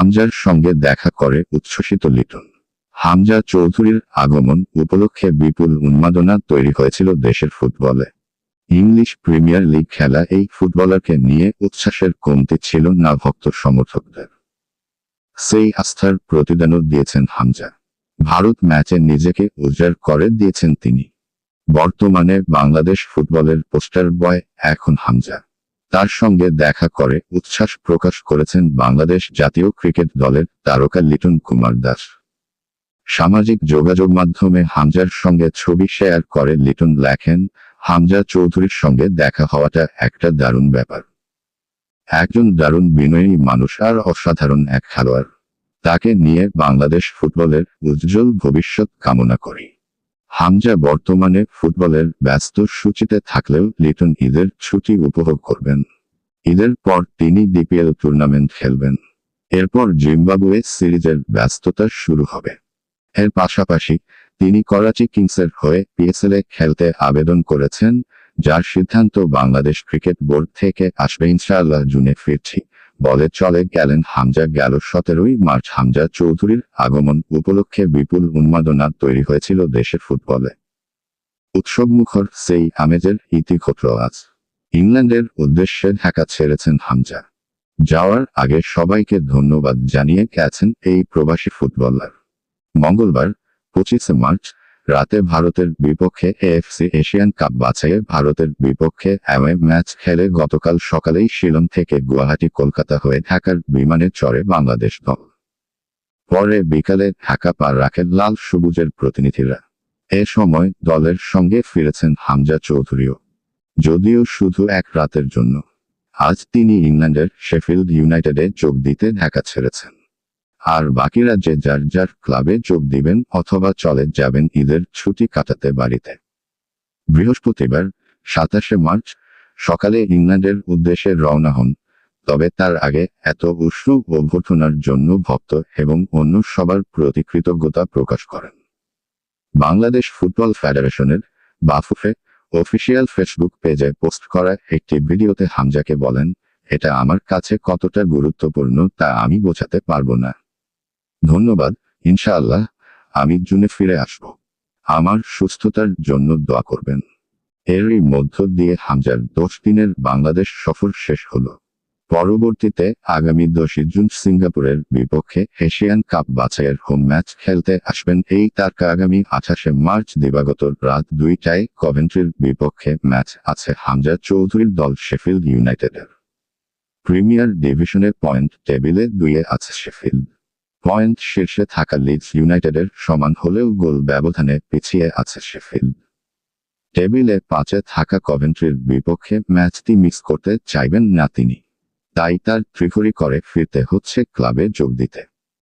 হামজার সঙ্গে দেখা করে উচ্ছ্বসিত লিটন। হামজা চৌধুরীর আগমন উপলক্ষে বিপুল উন্মাদনা তৈরি হয়েছিল দেশের ফুটবলে। ইংলিশ প্রিমিয়ার লিগ খেলা এই ফুটবলারকে নিয়ে উচ্ছ্বাসের কমতি ছিল না ভক্ত সমর্থকদের। সেই আস্থার প্রতিদানও দিয়েছেন হামজা। ভারত ম্যাচে নিজেকে উজাড় করে দিয়েছেন তিনি। বর্তমানে বাংলাদেশ ফুটবলের পোস্টার বয় এখন হামজা। তার সঙ্গে দেখা করে উচ্ছ্বাস প্রকাশ করেছেন বাংলাদেশ জাতীয় ক্রিকেট দলের তারকা লিটন কুমার দাস। সামাজিক যোগাযোগ মাধ্যমে হামজার সঙ্গে ছবি শেয়ার করে লিটন লেখেন, হামজা চৌধুরীর সঙ্গে দেখা হওয়াটা একটা দারুণ ব্যাপার। একজন দারুণ বিনয়ী মানুষ আর অসাধারণ এক খেলোয়াড়। তাকে নিয়ে বাংলাদেশ ফুটবলের উজ্জ্বল ভবিষ্যৎ কামনা করি। হামজা বর্তমানে ফুটবলের ব্যস্ত সূচিতে থাকলেও লিটন ঈদের ছুটি উপভোগ করবেন। ঈদের পর তিনি ডিপিএল টুর্নামেন্ট খেলবেন। এরপর জিম্বাবুয়ে সিরিজের ব্যস্ততা শুরু হবে। এর পাশাপাশি তিনি করাচি কিংসের হয়ে পিএসএল খেলতে আবেদন করেছেন, যার সিদ্ধান্ত বাংলাদেশ ক্রিকেট বোর্ড থেকে আসবে ইনশাআল্লাহ জুনে ফিরছি। বলে চলে গেলেন হামজা গেল সতেরোই মার্চ। হামজা চৌধুরীর আগমন উপলক্ষে বিপুল উন্মাদনা তৈরি হয়েছিল দেশের ফুটবলে। উৎসবমুখর সেই আমেজের ইতি ঘটল আজ। ইংল্যান্ডের উদ্দেশ্যে ঢাকা ছেড়েছেন হামজা। যাওয়ার আগে সবাইকে ধন্যবাদ জানিয়ে গেছেন এই প্রবাসী ফুটবলার। মঙ্গলবার পঁচিশে মার্চ রাতে ভারতের বিপক্ষে এএফসি এশিয়ান কাপ বাছাইয়ে ভারতের বিপক্ষে অ্যাওয়ে ম্যাচ খেলে গতকাল সকালেই শিলং থেকে গুয়াহাটি, কলকাতা হয়ে ঢাকার বিমানে চড়ে বাংলাদেশ দল। পরে বিকালে ঢাকা পার রাখেন লাল সবুজের প্রতিনিধিরা। এ সময় দলের সঙ্গে ফিরেছেন হামজা চৌধুরীও। যদিও শুধু এক রাতের জন্য। আজ তিনি ইংল্যান্ডের শেফিল্ড ইউনাইটেডে যোগ দিতে ঢাকা ছেড়েছেন। আর বাকিরা যে যার যার ক্লাবে যোগ দিবেন অথবা চলে যাবেন ঈদের ছুটি কাটাতে বাড়িতে। বৃহস্পতিবার, সাতাশে মার্চ, সকালে ইংল্যান্ডের উদ্দেশ্যে রওনা হন। তবে তার আগে এত উষ্ণ অভ্যর্থনার জন্য ভক্ত এবং অন্য সবার প্রতি কৃতজ্ঞতা প্রকাশ করেন। বাংলাদেশ ফুটবল ফেডারেশনের বাফুফে অফিসিয়াল ফেসবুক পেজে পোস্ট করা একটি ভিডিওতে হামজাকে বলেন, এটা আমার কাছে কতটা গুরুত্বপূর্ণ তা আমি বোঝাতে পারব না। ধন্যবাদ, ইনশাআল্লাহ, আমি জুনে ফিরে আসব। আমার সুস্থতার জন্য দোয়া করবেন। এরই মধ্য দিয়ে হামজার দশ দিনের বাংলাদেশ সফর শেষ হল। পরবর্তীতে আগামী দশই জুন সিঙ্গাপুরের বিপক্ষে এশিয়ান কাপ বাছাইয়ের হোম ম্যাচ খেলতে আসবেন এই তারকা আগামী আঠাশে মার্চ দিবাগত রাত দুইটায় কভেন্ট্রির বিপক্ষে ম্যাচ আছে হামজা চৌধুরীর দল শেফিল্ড ইউনাইটেডের প্রিমিয়ার ডিভিশনে পয়েন্ট টেবিলে দুইয়ে আছে শেফিল্ড পয়েন্ট শীর্ষে থাকা লিডস ইউনাইটেডের সমান হলেও গোল ব্যবধানে পিছিয়ে আছে শেফিল্ড। টেবিলে পাঁচে থাকা কভেন্ট্রির বিপক্ষে ম্যাচটি মিস করতে চাইবেন না তিনি। তাই তার ত্রিফুরি করে ফিরতে হচ্ছে ক্লাবে যোগ দিতে।